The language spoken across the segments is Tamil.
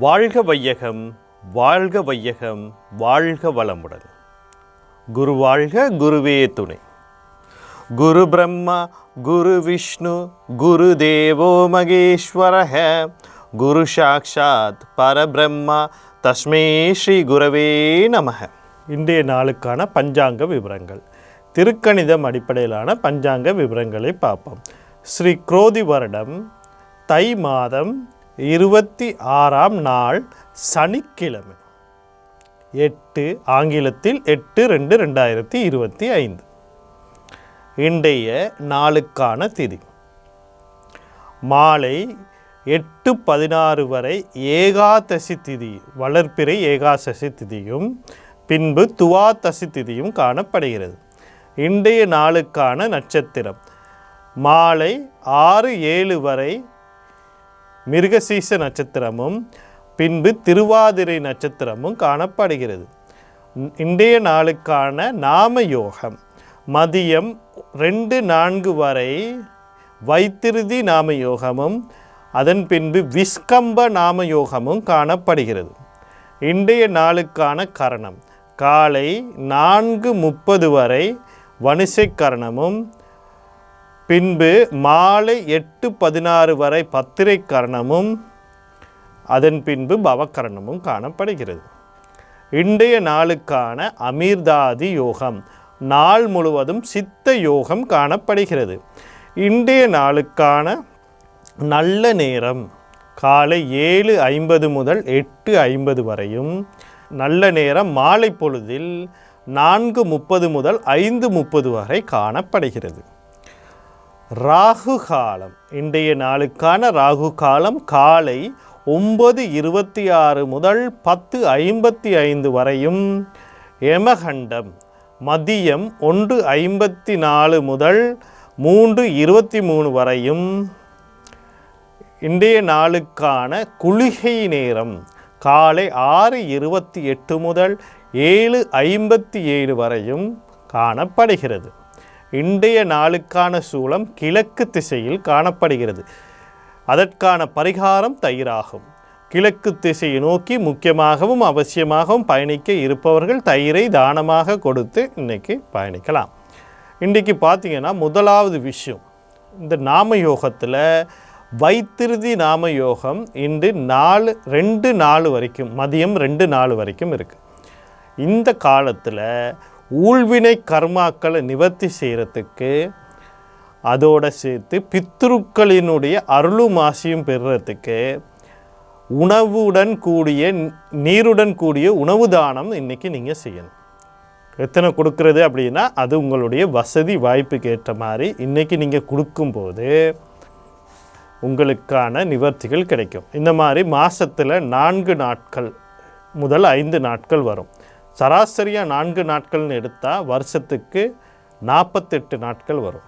வாழ்க வையகம் வாழ்க வையகம் வாழ்க வளமுடன். குரு வாழ்க குருவே துணை. குரு பிரம்மா குரு விஷ்ணு குரு தேவோ மகேஸ்வரஹ குரு சாக்ஷாத் பரபிரம்மா தஸ்மே ஸ்ரீ குரவே நமக. இன்றைய நாளுக்கான பஞ்சாங்க விவரங்கள். திருக்கணிதம் அடிப்படையிலான பஞ்சாங்க விவரங்களை பார்ப்போம். ஸ்ரீ குரோதி வருடம் தை மாதம் இருபத்தி ஆறாம் நாள் சனிக்கிழமை. எட்டு ஆங்கிலத்தில் எட்டு ரெண்டு ரெண்டாயிரத்தி இருபத்தி ஐந்து. இன்றைய நாளுக்கான திதி. மாலை எட்டு பதினாறு வரை ஏகாதசி திதி வளர்ப்பிறை ஏகாதசி திதியும் பின்பு துவாதசி திதியும் காணப்படுகிறது. இன்றைய நாளுக்கான நட்சத்திரம். மாலை ஆறு ஏழு வரை மிருகசீச நட்சத்திரமும் பின்பு திருவாதிரை நட்சத்திரமும் காணப்படுகிறது. இன்றைய நாளுக்கான நாம யோகம் மதியம் ரெண்டு நான்கு வரை வைத்திருதி நாம யோகமும் அதன் பின்பு விஸ்கம்ப நாம யோகமும் காணப்படுகிறது. இன்றைய நாளுக்கான கரணம். காலை நான்கு முப்பது வரை வணிசை கரணமும் பின்பு மாலை எட்டு பதினாறு வரை பத்திரை கரணமும் அதன் பின்பு பவக்கரணமும் காணப்படுகிறது. இன்றைய நாளுக்கான அமீர்தாதி யோகம் நாள் முழுவதும் சித்த யோகம் காணப்படுகிறது. இன்றைய நாளுக்கான நல்ல நேரம் காலை ஏழு ஐம்பது முதல் எட்டு ஐம்பது வரையும் நல்ல நேரம் மாலை பொழுதில் நான்கு முப்பது முதல் ஐந்து முப்பது வரை காணப்படுகிறது. ராகு காலம் இன்றைய நாளுக்கான ராகு காலம் காலை ஒம்பது இருபத்தி ஆறு முதல் பத்து ஐம்பத்தி ஐந்து வரையும். யமகண்டம் மதியம் ஒன்று ஐம்பத்தி நாலு முதல் மூன்று இருபத்தி மூணு வரையும். இன்றைய நாளுக்கான குளிகை நேரம் காலை ஆறு இருபத்தி எட்டு முதல் ஏழு ஐம்பத்தி ஏழு வரையும் காணப்படுகிறது. இன்றைய நாளுக்கான சூளம் கிழக்கு திசையில் காணப்படுகிறது. அதற்கான பரிகாரம் தயிராகும். கிழக்கு திசையை நோக்கி முக்கியமாகவும் அவசியமாகவும் பயணிக்க இருப்பவர்கள் தயிரை தானமாக கொடுத்து இன்றைக்கி பயணிக்கலாம். இன்றைக்கி பார்த்தீங்கன்னா முதலாவது விஷயம். இந்த நாம யோகத்தில் வைத்திருதி நாம யோகம் இன்று நாலு ரெண்டு நாலு வரைக்கும் மதியம் ரெண்டு நாலு வரைக்கும் இருக்குது இந்த காலத்தில் ஊழ்வினை கர்மாக்களை நிவர்த்தி செய்கிறதுக்கு அதோடு சேர்த்து பித்ருக்களினுடைய அருளும் ஆசியும் பெறுறதுக்கு உணவுடன் கூடிய நீருடன் கூடிய உணவு தானம் இன்றைக்கி நீங்கள் செய்யணும். எத்தனை கொடுக்கறது அப்படின்னா அது உங்களுடைய வசதி வாய்ப்புக்கு ஏற்ற மாதிரி இன்றைக்கி நீங்கள் கொடுக்கும்போது உங்களுக்கான நிவர்த்திகள் கிடைக்கும். இந்த மாதிரி மாதத்தில் நான்கு நாட்கள் முதல் ஐந்து நாட்கள் வரும். சராசரியாக நான்கு நாட்கள்னு எடுத்தால் வருஷத்துக்கு நாற்பத்தெட்டு நாட்கள் வரும்.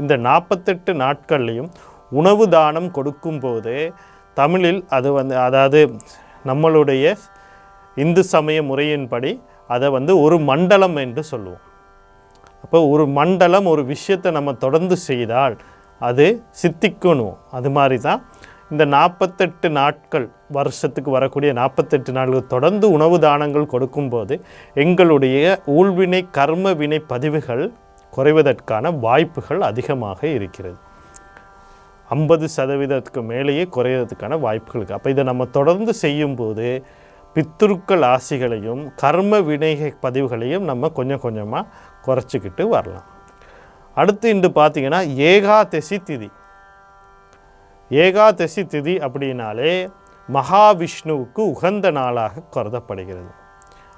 இந்த நாற்பத்தெட்டு நாட்கள்லையும் உணவு தானம் கொடுக்கும்போது தமிழில் அது வந்து அதாவது நம்மளுடைய இந்து சமய முறையின்படி அதை வந்து ஒரு மண்டலம் என்று சொல்லுவோம். அப்போ ஒரு மண்டலம் ஒரு விஷயத்தை நம்ம தொடர்ந்து செய்தால் அது சித்திக்கணும் அது மாதிரி தான் இந்த நாற்பத்தெட்டு நாட்கள் வருஷத்துக்கு வரக்கூடிய நாற்பத்தெட்டு நாட்கள் தொடர்ந்து உணவு தானங்கள் கொடுக்கும்போது எங்களுடைய ஊழ்வினை கர்ம வினை பதிவுகள் குறைவதற்கான வாய்ப்புகள் அதிகமாக இருக்கிறது. ஐம்பது சதவீதத்துக்கு மேலேயே குறையிறதுக்கான வாய்ப்புகள் இருக்குது அப்போ இதை நம்ம தொடர்ந்து செய்யும்போது பித்துருக்கள் ஆசிகளையும் கர்ம வினை பதிவுகளையும் நம்ம கொஞ்சம் கொஞ்சமாக குறைச்சிக்கிட்டு வரலாம். அடுத்து இன்று பார்த்தீங்கன்னா ஏகாதசி திதி. ஏகாதசி திதி அப்படின்னாலே மகாவிஷ்ணுவுக்கு உகந்த நாளாக கருதப்படுகிறது.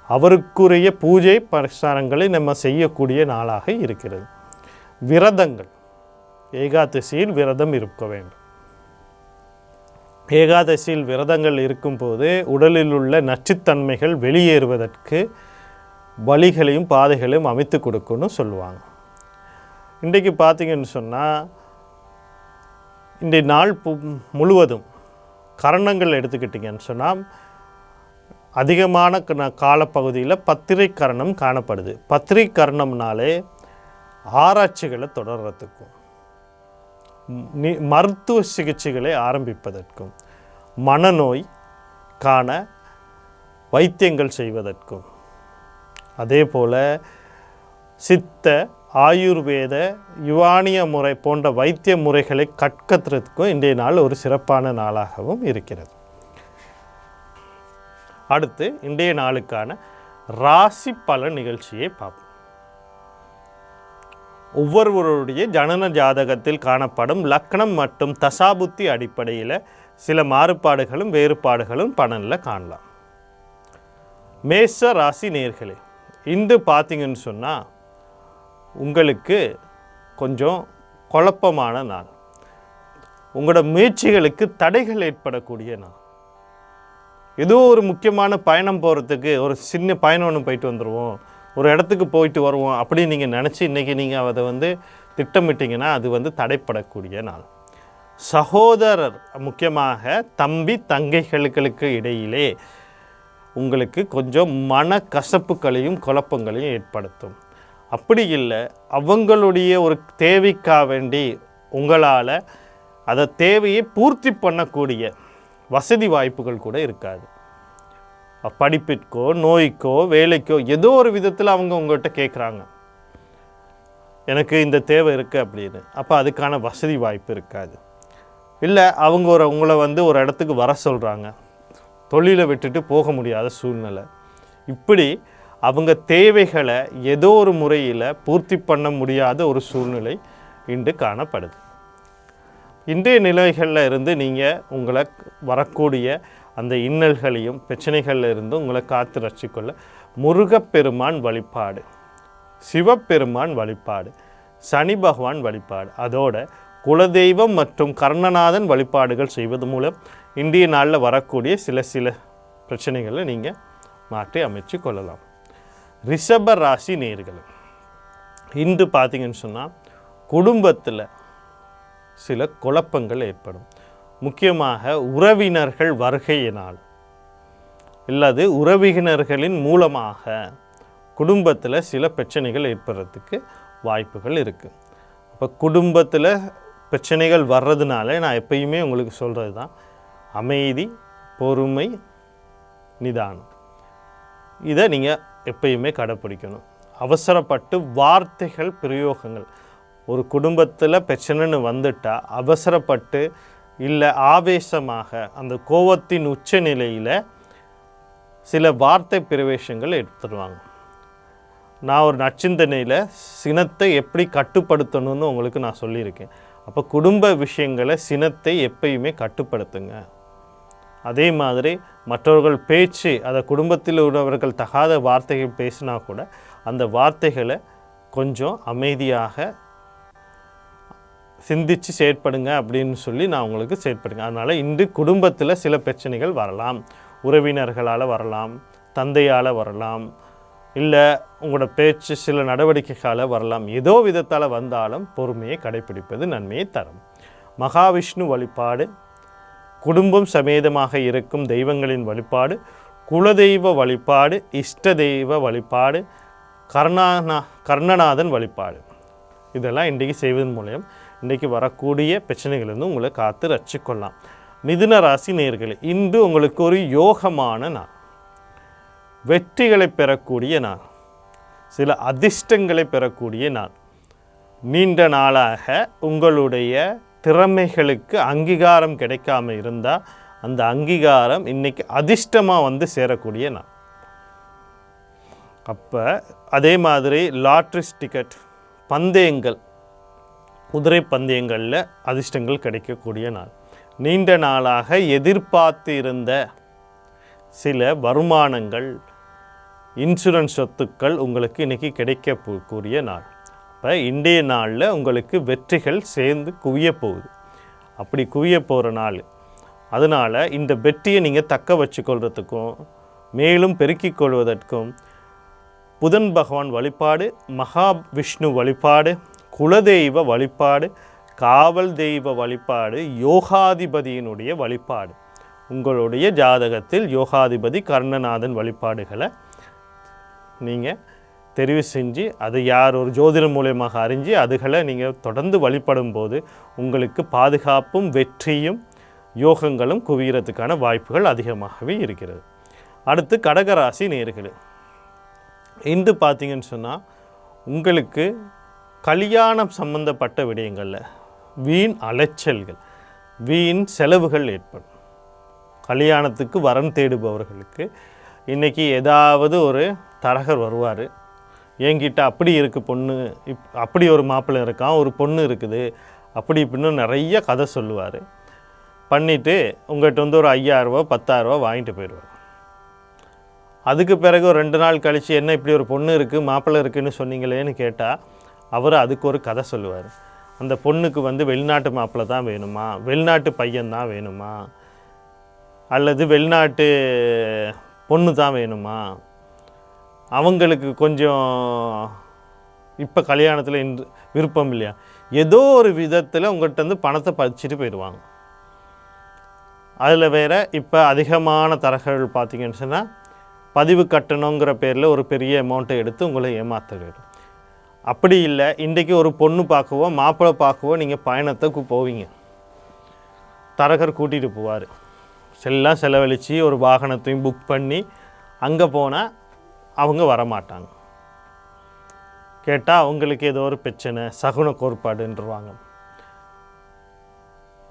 அவருக்குரிய பூஜை பிரசாரங்களை நம்ம செய்யக்கூடிய நாளாக இருக்கிறது. விரதங்கள். ஏகாதசியில் விரதம் இருக்க வேண்டும். ஏகாதசியில் விரதங்கள் இருக்கும்போது உடலில் உள்ள நச்சுத்தன்மைகள் வெளியேறுவதற்கு வழிகளையும் பாதைகளையும் அமைத்து கொடுக்குன்னு சொல்லுவாங்க. இன்றைக்கு பார்த்தீங்கன்னு சொன்னால் இன்றைய நாள் பு- முழுவதும் கரணங்கள் எடுத்துக்கிட்டிங்கன்னு சொன்னால் அதிகமான க- காலப்பகுதியில் பத்திரை கரணம் காணப்படுது. பத்திரை கரணம்னாலே ஆராய்ச்சிகளை தொடர்றதுக்கும் மருத்துவ சிகிச்சைகளை ஆரம்பிப்பதற்கும் மனநோய் காண வைத்தியங்கள் செய்வதற்கும். அதே போல் சித்த ஆயுர்வேத யுவானிய முறை போன்ற வைத்திய முறைகளை கற்கத்துறதுக்கும் இன்றைய நாள் ஒரு சிறப்பான நாளாகவும் இருக்கிறது. அடுத்து இன்றைய நாளுக்கான ராசி பல நிகழ்ச்சியை பார்ப்போம். ஒவ்வொருவருடைய ஜனன ஜாதகத்தில் காணப்படும் லக்னம் மற்றும் தசாபுத்தி அடிப்படையில் சில மாறுபாடுகளும் வேறுபாடுகளும் பலனில் காணலாம். மேச ராசி நேர்களே இன்று பார்த்தீங்கன்னு சொன்னால் உங்களுக்கு கொஞ்சம் குழப்பமான நாள். உங்களோட முயற்சிகளுக்கு தடைகள் ஏற்படக்கூடிய நாள். ஏதோ ஒரு முக்கியமான பயணம் போகிறதுக்கு ஒரு சின்ன பயணம் ஒன்று போயிட்டு வந்துடுவோம் ஒரு இடத்துக்கு போயிட்டு வருவோம் அப்படின்னு நீங்கள் நினச்சி இன்றைக்கி நீங்கள் அதை வந்து திட்டமிட்டிங்கன்னா அது வந்து தடைப்படக்கூடிய நாள். சகோதரர் முக்கியமாக தம்பி தங்கைகளுக்கு இடையிலே உங்களுக்கு கொஞ்சம் மன கசப்புகளையும் குழப்பங்களையும் ஏற்படுத்தும். அப்படி இல்லை அவங்களுடைய ஒரு தேவைக்காக வேண்டி உங்களால் அதை தேவையை பூர்த்தி பண்ணக்கூடிய வசதி வாய்ப்புகள் கூட இருக்காது. படிப்பிற்கோ நோய்க்கோ வேலைக்கோ ஏதோ ஒரு விதத்தில் அவங்க உங்கள்கிட்ட கேட்குறாங்க எனக்கு இந்த தேவை இருக்குது அப்படின்னு. அப்போ அதுக்கான வசதி வாய்ப்பு இருக்காது. இல்லை அவங்க ஒரு உங்களை வந்து ஒரு இடத்துக்கு வர சொல்கிறாங்க தொழிலை விட்டுட்டு போக முடியாத சூழ்நிலை. இப்படி அவங்க தேவைகளை ஏதோ ஒரு முறையில் பூர்த்தி பண்ண முடியாத ஒரு சூழ்நிலை இன்று காணப்படுது. இன்றைய நிலைகளில் இருந்து நீங்கள் உங்களை வரக்கூடிய அந்த இன்னல்களையும் பிரச்சனைகளில் இருந்து உங்களை காத்து ரசிக்கொள்ள முருகப்பெருமான் வழிபாடு சிவபெருமான் வழிபாடு சனி பகவான் வழிபாடு அதோட குலதெய்வம் மற்றும் கர்ணநாதன் வழிபாடுகள் செய்வது மூலம் இன்றைய நாளில் வரக்கூடிய சில சில பிரச்சனைகளை நீங்கள் மாற்றி அமைச்சு கொள்ளலாம். ரிஷப ராசி நேர்கள் இன்று பார்த்தீங்கன்னு சொன்னால் குடும்பத்தில் சில குழப்பங்கள் ஏற்படும். முக்கியமாக உறவினர்கள் வருகையினால். அல்லது உறவினர்களின் மூலமாக குடும்பத்தில் சில பிரச்சனைகள் ஏற்படுறதுக்கு வாய்ப்புகள் இருக்குது அப்போ குடும்பத்தில் பிரச்சனைகள் வர்றதுனால நான் எப்பயுமே உங்களுக்கு சொல்கிறது தான் அமைதி பொறுமை நிதானம். இதை நீங்கள் எப்பயுமே கடைப்பிடிக்கணும். அவசரப்பட்டு வார்த்தைகள் பிரயோகங்கள். ஒரு குடும்பத்தில் பிரச்சனைன்னு வந்துட்டால் அவசரப்பட்டு இல்லை ஆவேசமாக அந்த கோவத்தின் உச்ச நிலையில் சில வார்த்தை பிரவேசங்கள் எடுத்துருவாங்க. நான் ஒரு நச்சிந்தனையில் சினத்தை எப்படி கட்டுப்படுத்தணும்னு உங்களுக்கு நான் சொல்லியிருக்கேன். அப்போ குடும்ப விஷயங்களை சினத்தை எப்பயுமே கட்டுப்படுத்துங்க. அதே மாதிரி மற்றவர்கள் பேச்சு அதை குடும்பத்தில் உள்ளவர்கள் தகாத வார்த்தைகள் பேசினா கூட அந்த வார்த்தைகளை கொஞ்சம் அமைதியாக சிந்திச்சு செயற்படுங்க அப்படின்னு சொல்லி நான் உங்களுக்கு செயற்படுங்க. அதனால் இன்று குடும்பத்தில் சில பிரச்சனைகள் வரலாம். உறவினர்களால் வரலாம் தந்தையால் வரலாம் இல்லை உங்களோட பேச்சு சில நடவடிக்கைகளால் வரலாம். ஏதோ விதத்தால் வந்தாலும் பொறுமையை கடைபிடிப்பது நன்மையை தரும். மகாவிஷ்ணு வழிபாடு குடும்பம் சமேதமாக இருக்கும் தெய்வங்களின் வழிபாடு குலதெய்வ வழிபாடு இஷ்ட தெய்வ வழிபாடு கர்ணானா கர்ணநாதன் வழிபாடு. இதெல்லாம் இன்றைக்கு செய்வதன் மூலம் இன்றைக்கு வரக்கூடிய பிரச்சனைகளிலிருந்து உங்களை காத்து ரச்சிக்கொள்ளலாம் மிதுன ராசி நேர்களே இன்று உங்களுக்கு ஒரு யோகமான நாள். வெற்றிகளை பெறக்கூடிய நாள். சில அதிர்ஷ்டங்களை பெறக்கூடிய நாள். நீண்ட நாளாக உங்களுடைய திறமைகளுக்கு அங்கீகாரம் கிடைக்காம இருந்தால் அந்த அங்கீகாரம் இன்னைக்கு அதிர்ஷ்டமாக வந்து சேரக்கூடிய நாள். அப்போ அதே மாதிரி லாட்ரிஸ் டிக்கெட் பந்தயங்கள் குதிரை பந்தயங்களில் அதிர்ஷ்டங்கள் கிடைக்கக்கூடிய நாள். நீண்ட நாளாக எதிர்பார்த்து இருந்த சில வருமானங்கள் இன்சூரன்ஸ் சொத்துக்கள் உங்களுக்கு இன்றைக்கி கிடைக்க கூடிய நாள். அப்போ இன்றைய நாளில் உங்களுக்கு வெற்றிகள் சேர்ந்து குவிய போகுது. அப்படி குவிய போகிற நாள். அதனால் இந்த வெற்றியை நீங்கள் தக்க வச்சுக்கொள்கிறதுக்கும் மேலும் பெருக்கிக் கொள்வதற்கும் புதன் பகவான் வழிபாடு மகா விஷ்ணு வழிபாடு குலதெய்வ வழிபாடு காவல் தெய்வ வழிபாடு யோகாதிபதியினுடைய வழிபாடு. உங்களுடைய ஜாதகத்தில் யோகாதிபதி கர்ணநாதன் வழிபாடுகளை நீங்கள் தெரிவு செஞ்சு அதை யார் ஒரு ஜோதிடம் மூலியமாக அறிஞ்சு அதுகளை நீங்கள் தொடர்ந்து வழிபடும் போது உங்களுக்கு பாதுகாப்பும் வெற்றியும் யோகங்களும் குவியறதுக்கான வாய்ப்புகள் அதிகமாகவே இருக்கிறது. அடுத்து கடகராசி நேர்கள் இன்று பார்த்தீங்கன்னு சொன்னால் உங்களுக்கு கல்யாணம் சம்பந்தப்பட்ட விடயங்களில் வீண் அலைச்சல்கள் வீண் செலவுகள் ஏற்படும். கல்யாணத்துக்கு வரன் தேடுபவர்களுக்கு இன்றைக்கி ஏதாவது ஒரு தரகர் வருவார். என்கிட்ட அப்படி இருக்குது பொண்ணு இப் அப்படி ஒரு மாப்பிள்ளை இருக்கான் ஒரு பொண்ணு இருக்குது. அப்படி இப்படின்னு நிறைய கதை சொல்லுவார். பண்ணிவிட்டு உங்கள்கிட்ட வந்து ஒரு ஐயாயிரரூவா பத்தாயிரரூவா வாங்கிட்டு போயிடுவார். அதுக்கு பிறகு ஒரு ரெண்டு நாள் கழித்து என்ன இப்படி ஒரு பொண்ணு இருக்குது மாப்பிள்ளை இருக்குதுன்னு சொன்னீங்களேன்னு கேட்டால் அவர் அதுக்கு ஒரு கதை சொல்லுவார். அந்த பொண்ணுக்கு வந்து வெளிநாட்டு மாப்பிள்ளை தான் வேணுமா? வெளிநாட்டு பையன் தான் வேணுமா? அல்லது வெளிநாட்டு பொண்ணு தான் வேணுமா? அவங்களுக்கு கொஞ்சம் இப்போ கல்யாணத்தில் இன்று விருப்பம் இல்லையா? ஏதோ ஒரு விதத்தில் உங்கள்கிட்ட வந்து பணத்தை பறிச்சுட்டு போயிடுவாங்க. அதில் வேறு இப்போ அதிகமான தரகர்கள் பார்த்தீங்கன்னு சொன்னால் பதிவு கட்டணுங்கிற பேரில் ஒரு பெரிய அமௌண்ட்டை எடுத்து உங்களை ஏமாற்ற அப்படி இல்லை இன்றைக்கி ஒரு பொண்ணு பார்க்கவோ மாப்பிள்ளை பார்க்கவோ நீங்கள் பயணத்துக்கு போவீங்க. தரகர் கூட்டிகிட்டு போவார். எல்லாம் செலவழித்து ஒரு வாகனத்தையும் புக் பண்ணி அங்கே போனால் அவங்க வரமாட்டாங்க. கேட்டால் அவங்களுக்கு ஏதோ ஒரு பிரச்சனை சகுன கோட்பாடுன்றவாங்க.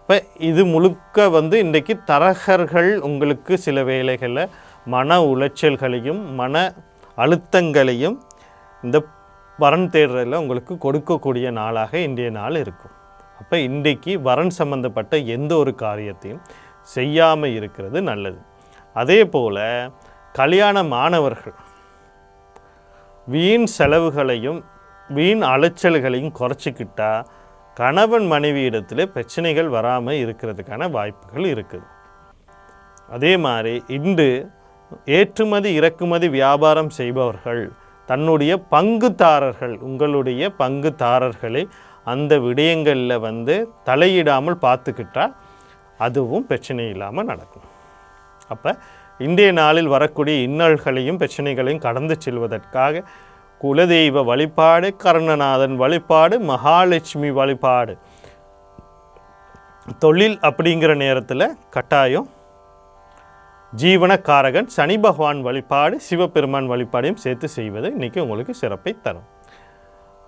இப்போ இது முழுக்க வந்து இன்றைக்கி தரகர்கள் உங்களுக்கு சில வேலைகளை மன உளைச்சல்களையும் மன அழுத்தங்களையும் இந்த வரன் தேடுறதில் உங்களுக்கு கொடுக்கக்கூடிய நாளாக இன்றைய நாள் இருக்கும். அப்போ இன்றைக்கு வரன் சம்பந்தப்பட்ட எந்த ஒரு காரியத்தையும் செய்யாமல் இருக்கிறது நல்லது. அதே போல் கல்யாண மாணவர்கள் வீண் செலவுகளையும் வீண் அலைச்சல்களையும் குறைச்சிக்கிட்டா கணவன் மனைவியிடத்தில் பிரச்சனைகள் வராமல் இருக்கிறதுக்கான வாய்ப்புகள் இருக்குது. அதே மாதிரி இன்று ஏற்றுமதி இறக்குமதி வியாபாரம் செய்பவர்கள் தன்னுடைய பங்குதாரர்கள் உங்களுடைய பங்குதாரர்களை அந்த விடயங்களில் வந்து தலையிடாமல் பார்த்துக்கிட்டால் அதுவும் பிரச்சனை இல்லாமல் நடக்கும். அப்போ இந்திய நாளில் வரக்கூடிய இன்னல்களையும் பிரச்சனைகளையும் கடந்து செல்வதற்காக குலதெய்வ வழிபாடு கருணநாதன் வழிபாடு மகாலட்சுமி வழிபாடு. தொழில் அப்படிங்கிற நேரத்தில் கட்டாயம் ஜீவனக்காரகன் சனி பகவான் வழிபாடு சிவபெருமான் வழிபாடையும் சேர்த்து செய்வது இன்றைக்கி உங்களுக்கு சிறப்பை தரும்.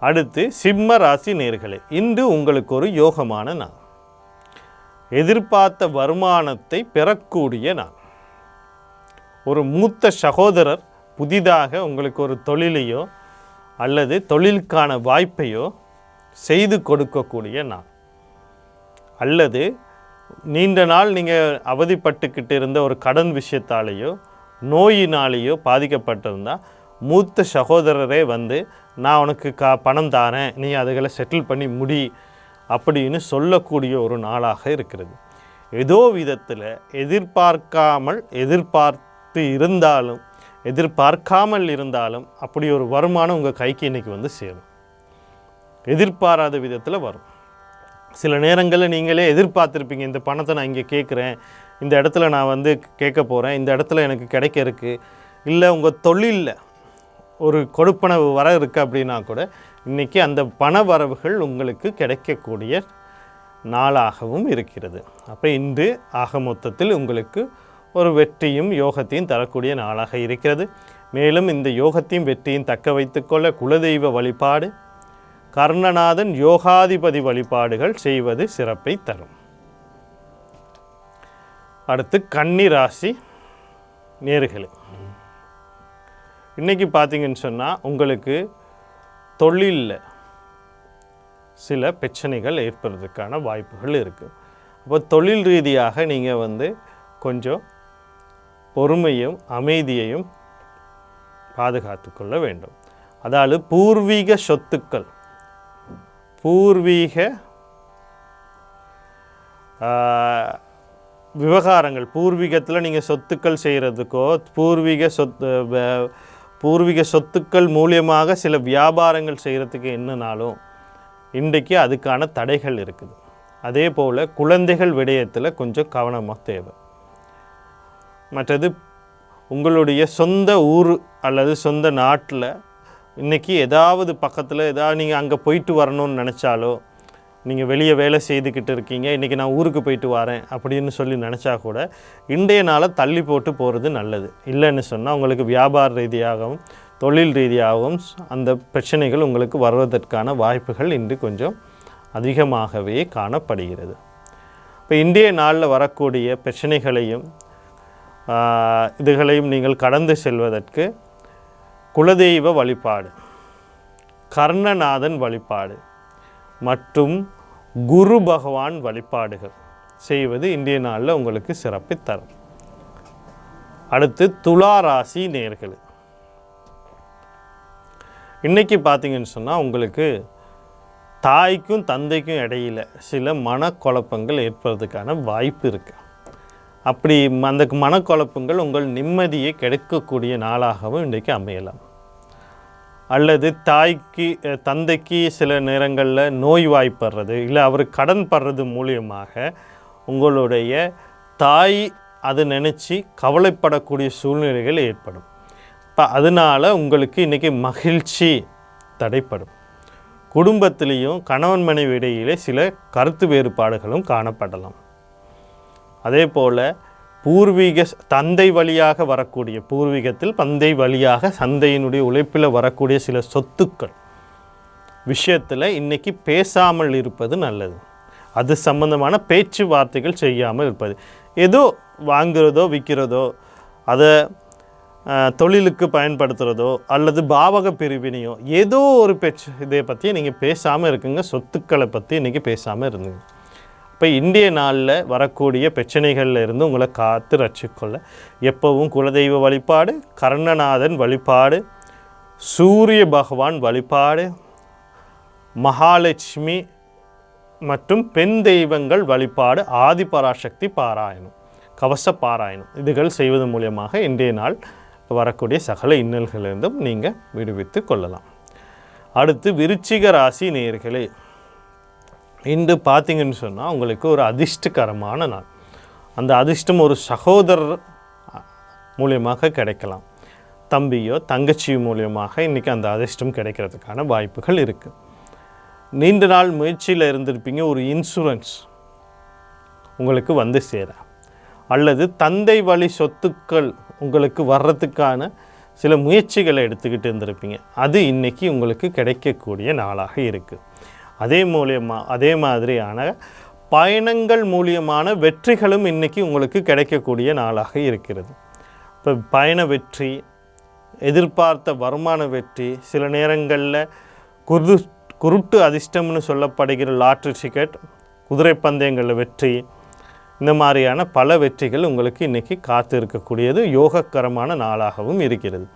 அடுத்து சிம்ம ராசி நேர்களே இன்று உங்களுக்கு ஒரு யோகமான நாள். எதிர்பார்த்த வருமானத்தை பெறக்கூடிய நாள். ஒரு மூத்த சகோதரர் புதிதாக உங்களுக்கு ஒரு தொழிலையோ அல்லது தொழிலுக்கான வாய்ப்பையோ செய்து கொடுக்கக்கூடிய நாள் அல்லது நீண்ட நாள் நீங்கள் அவதிப்பட்டுக்கிட்டு இருந்த ஒரு கடன் விஷயத்தாலேயோ நோயினாலேயோ பாதிக்கப்பட்டிருந்தால் மூத்த சகோதரரே வந்து நான் உனக்கு கா பணம் தாரேன் நீ அதுகளை செட்டில் பண்ணி முடி அப்படின்னு சொல்லக்கூடிய ஒரு நாளாக இருக்கிறது. ஏதோ விதத்தில் எதிர்பார்க்காமல் எதிர்பார்த்து இருந்தாலும் எதிர்பார்க்காமல் இருந்தாலும் அப்படி ஒரு வருமானம் உங்கள் கைக்கு இன்றைக்கி வந்து சேரும். எதிர்பாராத விதத்தில் வரும். சில நேரங்களில் நீங்களே எதிர்பார்த்துருப்பீங்க இந்த பணத்தை நான் இங்கே கேட்குறேன் இந்த இடத்துல நான் வந்து கேட்க போகிறேன் இந்த இடத்துல எனக்கு கிடைக்க இருக்குது இல்லை உங்கள் தொழிலில் ஒரு கொடுப்பனவு வர இருக்குது அப்படின்னா கூட இன்றைக்கி அந்த பண வரவுகள் உங்களுக்கு கிடைக்கக்கூடிய நாளாகவும் இருக்கிறது. அப்போ இன்று ஆக மொத்தத்தில் உங்களுக்கு ஒரு வெற்றியும் யோகத்தையும் தரக்கூடிய நாளாக இருக்கிறது. மேலும் இந்த யோகத்தையும் வெற்றியும் தக்க வைத்துக்கொள்ள குலதெய்வ வழிபாடு கர்ணநாதன் யோகாதிபதி வழிபாடுகள் செய்வது சிறப்பை தரும். அடுத்து கன்னி ராசி நேர்களே. இன்றைக்கி பார்த்தீங்கன்னு சொன்னால் உங்களுக்கு தொழிலில் சில பிரச்சனைகள் ஏற்படுறதுக்கான வாய்ப்புகள் இருக்குது அப்போ தொழில் ரீதியாக நீங்கள் வந்து கொஞ்சம் பொறுமையும் அமைதியையும் பாதுகாத்து கொள்ள வேண்டும். அதாவது பூர்வீக சொத்துக்கள் பூர்வீக விவகாரங்கள் பூர்வீகத்தில் நீங்கள் சொத்துக்கள் செய்கிறதுக்கோ பூர்வீக சொத்து பூர்வீக சொத்துக்கள் மூலியமாக சில வியாபாரங்கள் செய்கிறதுக்கு என்னனாலும் இன்றைக்கு அதுக்கான தடைகள் இருக்குது. அதே போல் குழந்தைகள் விடயத்தில் கொஞ்சம் கவனமாக தேவை. மற்றது உங்களுடைய சொந்த ஊர் அல்லது சொந்த நாட்டில் இன்றைக்கி ஏதாவது பக்கத்தில் ஏதாவது நீங்கள் அங்கே போயிட்டு வரணும்னு நினச்சாலோ நீங்கள் வெளியே வேலை செய்துக்கிட்டு இருக்கீங்க இன்றைக்கி நான் ஊருக்கு போயிட்டு வரேன் அப்படின்னு சொல்லி நினச்சா கூட இன்றைய நாளை தள்ளி போட்டு போகிறது நல்லது. இல்லைன்னு சொன்னால் உங்களுக்கு வியாபார ரீதியாகவும் தொழில் ரீதியாகவும் அந்த பிரச்சனைகள் உங்களுக்கு வருவதற்கான வாய்ப்புகள் இன்று கொஞ்சம் அதிகமாகவே காணப்படுகிறது. இப்போ இன்றைய நாளில் வரக்கூடிய பிரச்சனைகளையும் இதுகளையும் நீங்கள் கடந்து செல்வதற்கு குலதெய்வ வழிபாடு கர்ணநாதன் வழிபாடு மற்றும் குரு பகவான் வழிபாடுகள் செய்வது இந்திய நாளில் உங்களுக்கு சிறப்பை தரும். அடுத்து துலா ராசி நேர்கள். இன்றைக்கி பார்த்தீங்கன்னு சொன்னால் உங்களுக்கு தாய்க்கும் தந்தைக்கும் இடையில் சில மனக்குழப்பங்கள் ஏற்படுறதுக்கான வாய்ப்பு இருக்குது அப்படி அந்த மனக்குழப்பங்கள் உங்கள் நிம்மதியை கெடுக்கக்கூடிய நாளாகவும் இன்றைக்கு அமையலாம். அல்லது தாய்க்கு தந்தைக்கு சில நேரங்களில் நோய்வாய்ப்படுறது இல்லை அவர் கடன் படுறது மூலியமாக உங்களுடைய தாய் அதை நினச்சி கவலைப்படக்கூடிய சூழ்நிலைகள் ஏற்படும். இப்போ அதனால் உங்களுக்கு இன்றைக்கி மகிழ்ச்சி தடைப்படும். குடும்பத்திலையும் கணவன் மனைவி இடையிலே சில கருத்து வேறுபாடுகளும் காணப்படலாம். அதே போல் பூர்வீக தந்தை வழியாக வரக்கூடிய பூர்வீகத்தில் தந்தை வழியாக சந்தையினுடைய உழைப்பில் வரக்கூடிய சில சொத்துக்கள். விஷயத்தில் இன்றைக்கி பேசாமல் இருப்பது நல்லது. அது சம்பந்தமான பேச்சுவார்த்தைகள் செய்யாமல் இருப்பது. ஏதோ வாங்குறதோ விற்கிறதோ அதை தொழிலுக்கு பயன்படுத்துகிறதோ அல்லது பாவக பிரிவினையோ ஏதோ ஒரு பேச்சு இதை பற்றி நீங்கள் பேசாமல் இருக்குங்க. சொத்துக்களை பற்றி இன்றைக்கி பேசாமல் இருந்தீங்க. இப்போ இந்திய நாளில் வரக்கூடிய பிரச்சனைகளில் இருந்து உங்களை காத்து ரட்சிக்கொள்ள எப்பவும் குலதெய்வ வழிபாடு கர்ணநாதன் வழிபாடு சூரிய பகவான் வழிபாடு மகாலட்சுமி மற்றும் பெண் தெய்வங்கள் வழிபாடு ஆதிபராசக்தி பாராயணம் கவச பாராயணம் இதுகள் செய்வது மூலியமாக இன்றைய நாள் வரக்கூடிய சகல இன்னல்களிலிருந்தும் நீங்கள் விடுவித்து கொள்ளலாம். அடுத்து விருச்சிக ராசி நேர்களே. இன்று பார்த்தீங்கன்னு சொன்னால் உங்களுக்கு ஒரு அதிர்ஷ்டகரமான நாள். அந்த அதிர்ஷ்டம் ஒரு சகோதரர் மூலியமாக கிடைக்கலாம். தம்பியோ தங்கச்சி மூலியமாக இன்றைக்கி அந்த அதிர்ஷ்டம் கிடைக்கிறதுக்கான வாய்ப்புகள் இருக்குது நீண்ட நாள் முயற்சியில் இருந்திருப்பீங்க ஒரு இன்சூரன்ஸ் உங்களுக்கு வந்து சேர. அல்லது தந்தை வழி சொத்துக்கள் உங்களுக்கு வர்றதுக்கான சில முயற்சிகளை எடுத்துக்கிட்டு இருந்திருப்பீங்க. அது இன்றைக்கி உங்களுக்கு கிடைக்கக்கூடிய நாளாக இருக்குது அதே மூலியமாக அதே மாதிரியான பயணங்கள் மூலியமான வெற்றிகளும் இன்றைக்கி உங்களுக்கு கிடைக்கக்கூடிய நாளாக இருக்கிறது. இப்போ பயண வெற்றி எதிர்பார்த்த வருமான வெற்றி சில நேரங்களில் குரு குருட்டு அதிர்ஷ்டம்னு சொல்லப்படுகிற லாட்ரி டிக்கெட் குதிரை பந்தயங்களில் வெற்றி இந்த மாதிரியான பல வெற்றிகள் உங்களுக்கு இன்றைக்கி காத்து இருக்கக்கூடியது யோகக்கரமான நாளாகவும் இருக்கிறது.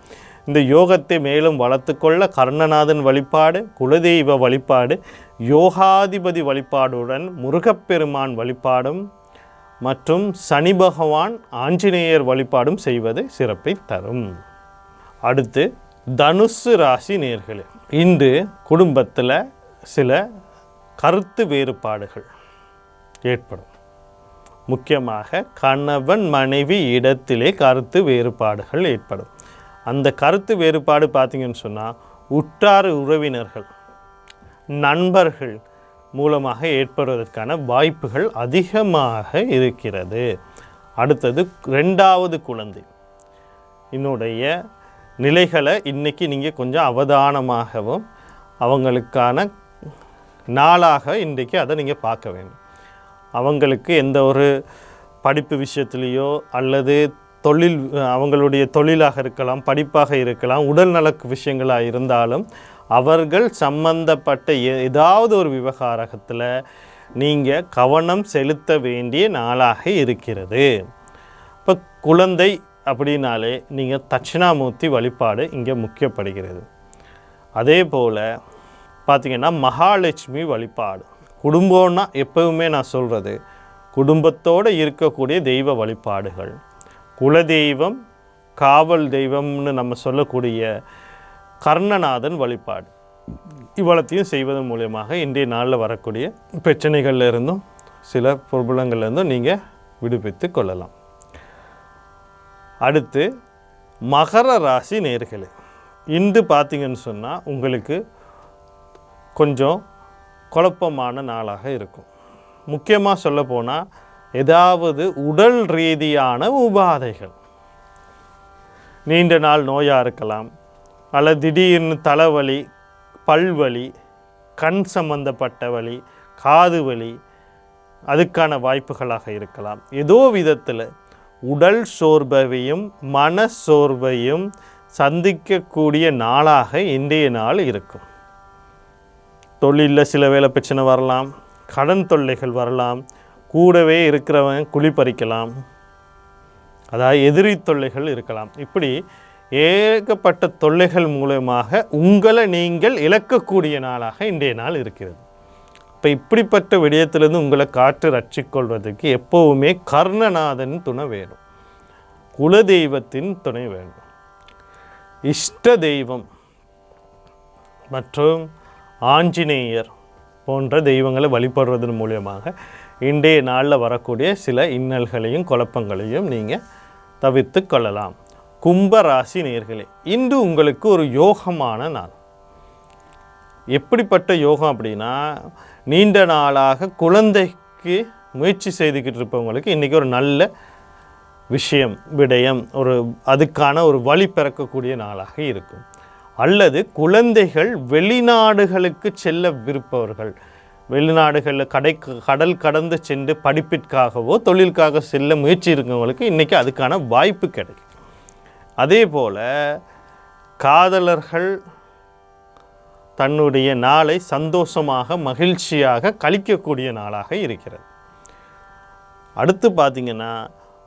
இந்த யோகத்தை மேலும் வளர்த்துக்கொள்ள கர்ணநாதன் வழிபாடு குலதெய்வ வழிபாடு யோகாதிபதி வழிபாடுடன் முருகப்பெருமான் வழிபாடும் மற்றும் சனி பகவான் ஆஞ்சநேயர் வழிபாடும் செய்வது சிறப்பை தரும். அடுத்து தனுசு ராசி நேர்களே இன்று குடும்பத்தில் சில கருத்து வேறுபாடுகள் ஏற்படும். முக்கியமாக கணவன் மனைவி இடத்திலே கருத்து வேறுபாடுகள் ஏற்படும். அந்த கருத்து வேறுபாடு பார்த்தீங்கன்னு சொன்னால் உற்றார் உறவினர்கள் நண்பர்கள் மூலமாக ஏற்படுவதற்கான வாய்ப்புகள் அதிகமாக இருக்கிறது. அடுத்தது ரெண்டாவது குழந்தை. என்னுடைய நிலைகளை இன்றைக்கி நீங்கள் கொஞ்சம் அவதானமாகவும் அவங்களுக்கான நாளாக இன்றைக்கி அதை நீங்கள் பார்க்க வேண்டும். அவங்களுக்கு எந்த ஒரு படிப்பு விஷயத்துலேயோ அல்லது தொழில் அவங்களுடைய தொழிலாக இருக்கலாம் படிப்பாக இருக்கலாம் உடல்நல விஷயங்களாக இருந்தாலும் அவர்கள் சம்பந்தப்பட்ட ஏதாவது ஒரு விவகாரத்தில் நீங்கள் கவனம் செலுத்த வேண்டிய நாளாக இருக்கிறது. இப்போ குழந்தை அப்படின்னாலே நீங்கள் தட்சிணாமூர்த்தி வழிபாடு இங்கே முக்கியப்படுகிறது. அதே போல் பார்த்தீங்கன்னா மகாலட்சுமி வழிபாடு. குடும்பம்னா எப்பவுமே நான் சொல்கிறது குடும்பத்தோடு இருக்கக்கூடிய தெய்வ வழிபாடுகள். குலதெய்வம் காவல் தெய்வம்னு நம்ம சொல்லக்கூடிய கர்ணநாதன் வழிபாடு. இவ்வளத்தையும் செய்வதன் மூலியமாக இன்றைய நாளில் வரக்கூடிய பிரச்சனைகள்ல இருந்தும் சில பிரபலங்கள்ல இருந்தும் நீங்கள் விடுவித்து கொள்ளலாம். அடுத்து மகர ராசி நேர்களே. இன்று பார்த்தீங்கன்னு சொன்னால் உங்களுக்கு கொஞ்சம் குழப்பமான நாளாக இருக்கும். முக்கியமாக சொல்லப்போனால் ஏதாவது உடல் ரீதியான உபாதைகள். நீண்ட நாள் நோயாக இருக்கலாம் அல்லது திடீர்னு தலைவலி பல்வலி கண் சம்பந்தப்பட்ட வலி காது வலி அதுக்கான வாய்ப்புகளாக இருக்கலாம். ஏதோ விதத்தில் உடல் சோர்வையும் மன சோர்வையும் சந்திக்கக்கூடிய நாளாக இன்றைய நாள் இருக்கும். தொழிலில் சில வேலை பிரச்சனை வரலாம் கடன் தொல்லைகள் வரலாம் கூடவே இருக்கிறவன் குழி பறிக்கலாம் அதாவது எதிரி தொல்லைகள் இருக்கலாம். இப்படி ஏகப்பட்ட தொல்லைகள் மூலமாக உங்களை நீங்கள் இழக்கக்கூடிய நாளாக இன்றைய நாள் இருக்கிறது. இப்போ இப்படிப்பட்ட விடயத்திலிருந்து உங்களை காற்று ரட்சிக்கொள்வதற்கு எப்போவுமே கர்ணநாதன் துணை வேணும். குலதெய்வத்தின் துணை வேண்டும் இஷ்ட தெய்வம் மற்றும் ஆஞ்சநேயர் போன்ற தெய்வங்களை வழிபடுறதன் மூலியமாக இன்றைய நாளில் வரக்கூடிய சில இன்னல்களையும் குழப்பங்களையும் நீங்கள் தவிர்த்து கொள்ளலாம். கும்ப ராசி நேர்களே இன்று உங்களுக்கு ஒரு யோகமான நாள். எப்படிப்பட்ட யோகம் அப்படின்னா நீண்ட நாளாக குழந்தைக்கு முயற்சி செய்துக்கிட்டு இருப்பவங்களுக்கு இன்றைக்கி ஒரு நல்ல விஷயம் விடயம் ஒரு அதுக்கான ஒரு வழி பிறக்கக்கூடிய நாளாக இருக்கும். அல்லது குழந்தைகள் வெளிநாடுகளுக்கு செல்ல விருப்பவர்கள் வெளிநாடுகளில் கடை கடல் கடந்து சென்று படிப்பிற்காகவோ தொழிலுக்காக செல்ல முயற்சி இருக்கவங்களுக்கு இன்றைக்கி அதுக்கான வாய்ப்பு கிடைக்கும். அதே போல் காதலர்கள் தன்னுடைய நாளை சந்தோஷமாக மகிழ்ச்சியாக கழிக்கக்கூடிய நாளாக இருக்கிறது. அடுத்து பார்த்தீங்கன்னா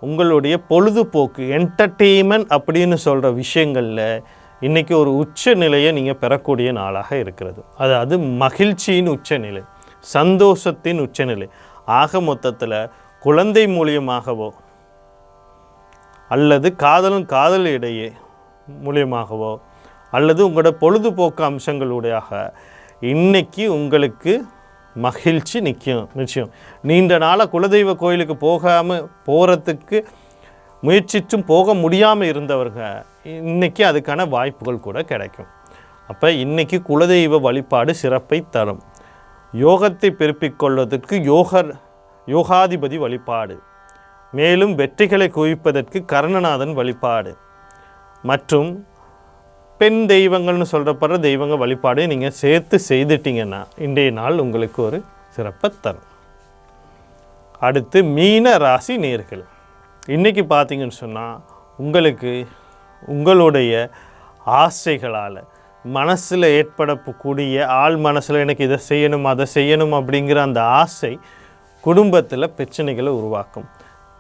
உங்களுடைய பொழுதுபோக்கு என்டர்டெயின்மெண்ட் அப்படின்னு சொல்கிற விஷயங்களில் இன்றைக்கி ஒரு உச்ச நிலையை நீங்கள் பெறக்கூடிய நாளாக இருக்கிறது. அதாவது மகிழ்ச்சியின் உச்சநிலை. சந்தோஷத்தின் உச்சநிலை. ஆக மொத்தத்தில் குழந்தை மூலியமாகவோ அல்லது காதலும் காதல் இடையே மூலியமாகவோ அல்லது உங்களோட பொழுதுபோக்கு அம்சங்களுடையாக இன்னைக்கு உங்களுக்கு மகிழ்ச்சி நிற்கும் நிச்சயம். நீண்ட நாளாக குலதெய்வ கோயிலுக்கு போகாமல் போகிறதுக்கு முயற்சிச்சும் போக முடியாமல் இருந்தவங்க இன்றைக்கி அதுக்கான வாய்ப்புகள் கூட கிடைக்கும். அப்போ இன்றைக்கி குலதெய்வ வழிபாடு சிறப்பை தரும். யோகத்தை பெருப்பிக் கொள்வதற்கு யோகர் யோகாதிபதி வழிபாடு. மேலும் வெற்றிகளை குவிப்பதற்கு கர்ணநாதன் வழிபாடு. மற்றும் பெண் தெய்வங்கள்னு சொல்கிறப்படுற தெய்வங்க வழிபாடு நீங்கள் சேர்த்து செய்துட்டிங்கன்னா இன்றைய நாள் உங்களுக்கு ஒரு சிறப்பை தரும். அடுத்து மீன ராசி நேர்கள். இன்றைக்கி பார்த்தீங்கன்னு சொன்னால் உங்களுக்கு உங்களுடைய ஆசைகளால் மனசில் ஏற்படக்கூடிய ஆள் மனசில் எனக்கு இதை செய்யணும் அதை செய்யணும் அப்படிங்கிற அந்த ஆசை குடும்பத்தில் பிரச்சனைகளை உருவாக்கும்.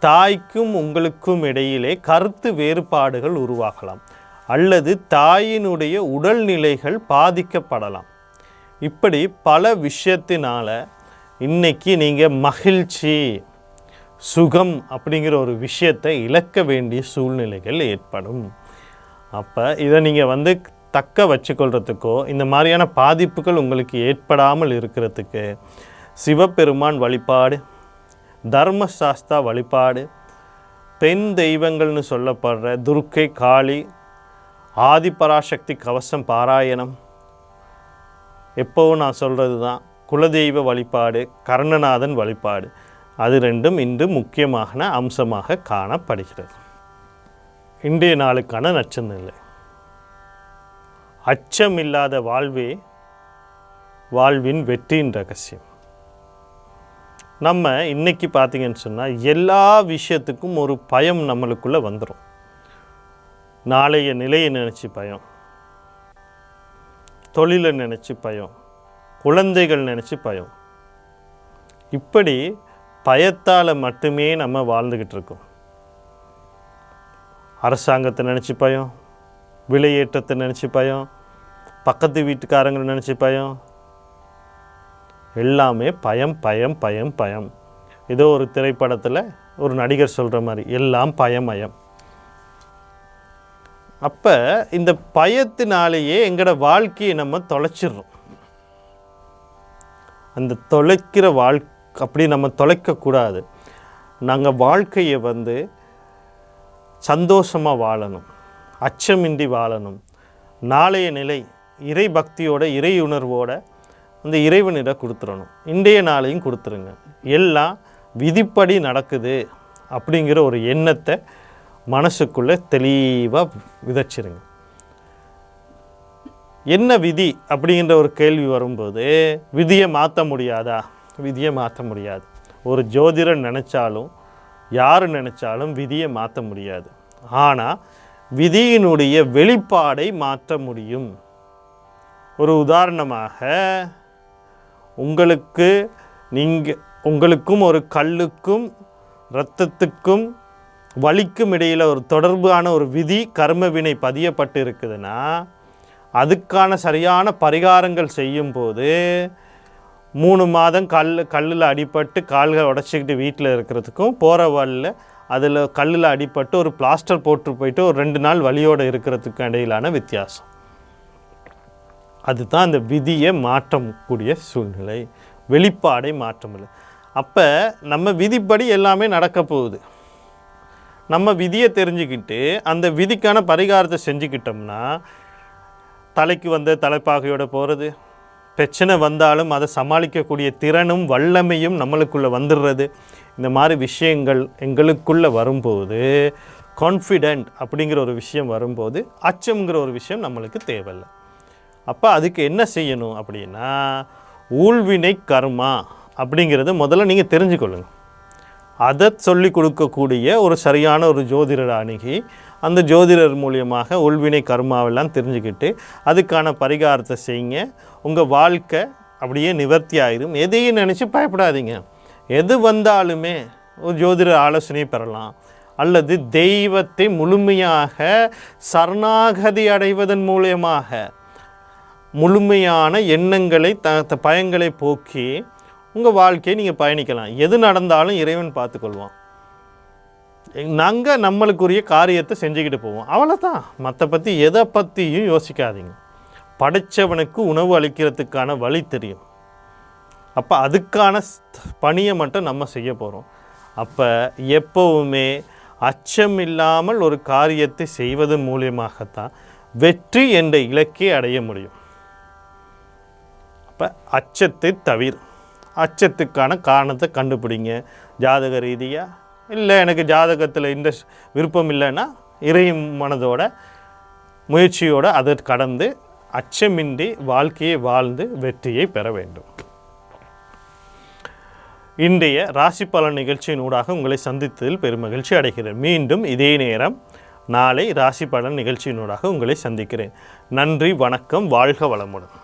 தாய்க்கும் உங்களுக்கும் இடையிலே கருத்து வேறுபாடுகள் உருவாகலாம். அல்லது தாயினுடைய உடல்நிலைகள் பாதிக்கப்படலாம். இப்படி பல விஷயத்தினால் இன்னைக்கு நீங்கள் மகிழ்ச்சி சுகம் அப்படிங்கிற ஒரு விஷயத்தை இழக்க வேண்டிய சூழ்நிலைகள் ஏற்படும். அப்போ இதை நீங்கள் வந்து தக்க வச்சுக்கொள்கிறதுக்கோ இந்த மாதிரியான பாதிப்புகள் உங்களுக்கு ஏற்படாமல் இருக்கிறதுக்கு சிவபெருமான் வழிபாடு தர்மசாஸ்தா வழிபாடு பெண் தெய்வங்கள்னு சொல்லப்படுற துர்க்கை காளி ஆதிபராசக்தி கவசம் பாராயணம் எப்போவும் நான் சொல்கிறது தான். குலதெய்வ வழிபாடு கர்ணநாதன் வழிபாடு. அது ரெண்டும் இன்று முக்கியமான அம்சமாக காணப்படுகிறது. இன்றைய நாளுக்கான அச்சம் அச்சமில்லாத வாழ்வே வாழ்வின் வெற்றியின் ரகசியம். நம்ம இன்னைக்கு பார்த்தீங்கன்னு சொன்னால் எல்லா விஷயத்துக்கும் ஒரு பயம் நம்மளுக்குள்ளே வந்துடும் நாளைய நிலையை நினச்சி பயம் தொழிலை நினச்சி பயம் குழந்தைகள் நினச்சி பயம். இப்படி பயத்தால் மட்டுமே நம்ம வாழ்ந்துக்கிட்டு இருக்கோம். அரசாங்கத்தை நினச்சி பயம் விலையேற்றத்தை நினச்சி பயம் பக்கத்து வீட்டுக்காரங்க நினச்சி பயம்? எல்லாமே பயம் பயம் பயம் பயம். ஏதோ ஒரு திரைப்படத்தில் ஒரு நடிகர் சொல்கிற மாதிரி எல்லாம் பயமயம். அப்போ இந்த பயத்தினாலேயே எங்களோட வாழ்க்கையை நம்ம தொலைச்சிடுறோம் அந்த தொலைக்கிற வாழ் அப்படி நம்ம தொலைக்கக்கூடாது நாங்கள் வாழ்க்கையை வந்து சந்தோஷமாக வாழணும். அச்சமின்றி வாழணும். நாளைய நிலை இறை பக்தியோட இறை உணர்வோட அந்த இறைவனிடம் கொடுத்துடணும் இன்றைய நாளையும் கொடுத்துருங்க. எல்லாம் விதிப்படி நடக்குது அப்படிங்கிற ஒரு எண்ணத்தை மனசுக்குள்ளே தெளிவாக விதைச்சிருங்க. என்ன விதி அப்படிங்கிற ஒரு கேள்வி வரும்போது விதியை மாற்ற முடியாதா? விதியை மாற்ற முடியாது. ஒரு ஜோதிடர் நினச்சாலும் யார் நினச்சாலும் விதியை மாற்ற முடியாது. ஆனால் விதியினுடைய வெளிப்பாடை மாற்ற முடியும். ஒரு உதாரணமாக உங்களுக்கு நீங்கள் உங்களுக்கும் ஒரு கல்லுக்கும் இரத்தத்துக்கும் வலிக்கும் இடையில் ஒரு தொடர்பான ஒரு விதி கர்ம வினை பதியப்பட்டு இருக்குதுன்னா அதுக்கான சரியான பரிகாரங்கள் செய்யும்போது மூணு மாதம் கல் கல்லில் அடிபட்டு கால்கள் உடச்சிக்கிட்டு வீட்டில் இருக்கிறதுக்கும் போகிற வழியில் அதில் கல்லில் அடிபட்டு ஒரு பிளாஸ்டர் போட்டு போயிட்டு ஒரு ரெண்டு நாள் வலியோடு இருக்கிறதுக்கும் இடையிலான வித்தியாசம். அதுதான் அந்த விதியை மாற்றக்கூடிய சூழ்நிலை. வெளிப்பாடை மாற்றமில்லை. அப்போ நம்ம விதிப்படி எல்லாமே நடக்க போகுது. நம்ம விதியை தெரிஞ்சுக்கிட்டு அந்த விதிக்கான பரிகாரத்தை செஞ்சுக்கிட்டோம்னா தலைக்கு வந்த தலைப்பாகையோடு போகிறது பிரச்சனை வந்தாலும் அதை சமாளிக்கக்கூடிய திறனும் வல்லமையும் நம்மளுக்குள்ளே வந்துடுறது. இந்த மாதிரி விஷயங்கள் எங்களுக்குள்ளே வரும்போது கான்ஃபிடென்ட் அப்படிங்கிற ஒரு விஷயம் வரும்போது அச்சம்ங்கிற ஒரு விஷயம் நம்மளுக்கு தேவையில்லை. அப்போ அதுக்கு என்ன செய்யணும் அப்படின்னா ஊழ்வினை கர்மா அப்படிங்கிறத முதல்ல நீங்கள் தெரிஞ்சுக்கொள்ளுங்க. அதை சொல்லி கொடுக்கக்கூடிய ஒரு சரியான ஒரு ஜோதிடர் அணுகி அந்த ஜோதிடர் மூலியமாக உள்வினை கர்மாவெல்லாம் தெரிஞ்சுக்கிட்டு அதுக்கான பரிகாரத்தை செய்யுங்க உங்கள் வாழ்க்கை அப்படியே நிவர்த்தி ஆயிரும். எதையும் நினச்சி பயப்படாதீங்க. எது வந்தாலுமே ஒரு ஜோதிடர் ஆலோசனை பெறலாம். அல்லது தெய்வத்தை முழுமையாக சரணாகதி அடைவதன் மூலியமாக முழுமையான எண்ணங்களை த த- பயங்களை போக்கி உங்கள் வாழ்க்கையை நீங்கள் பயணிக்கலாம். எது நடந்தாலும் இறைவன் பார்த்துக்கொள்வான். நாங்கள் நம்மளுக்குரிய காரியத்தை செஞ்சுக்கிட்டு போவோம். அவ்வளோதான் மற்ற பற்றி எதை பற்றியும் யோசிக்காதீங்க. படைச்சவனுக்கு உணவு அளிக்கிறதுக்கான வழி தெரியும். அப்போ அதுக்கான ஸ்- பணியை மட்டும் நம்ம செய்ய போகிறோம் அப்போ எப்போவுமே அச்சம் இல்லாமல் ஒரு காரியத்தை செய்வது மூலியமாகத்தான் வெற்றி என்ற இலக்கை அடைய முடியும். இப்போ அச்சத்தை தவிர. அச்சத்துக்கான காரணத்தை கண்டுபிடிங்க. ஜாதக ரீதியாக இல்லை எனக்கு ஜாதகத்தில் இந்த விருப்பம் இல்லைன்னா இறை மனதோட முயற்சியோடு அதை கடந்து அச்சமின்றி வாழ்க்கையை வாழ்ந்து வெற்றியை பெற வேண்டும். இன்றைய ராசி பலன் நிகழ்ச்சியின் ஊடாக உங்களை சந்தித்ததில் பெருமகிழ்ச்சி அடைகிறேன். மீண்டும் இதே நேரம் நாளை ராசி பலன் நிகழ்ச்சியினூடாக உங்களை சந்திக்கிறேன். நன்றி வணக்கம் வாழ்க வளமுடன்.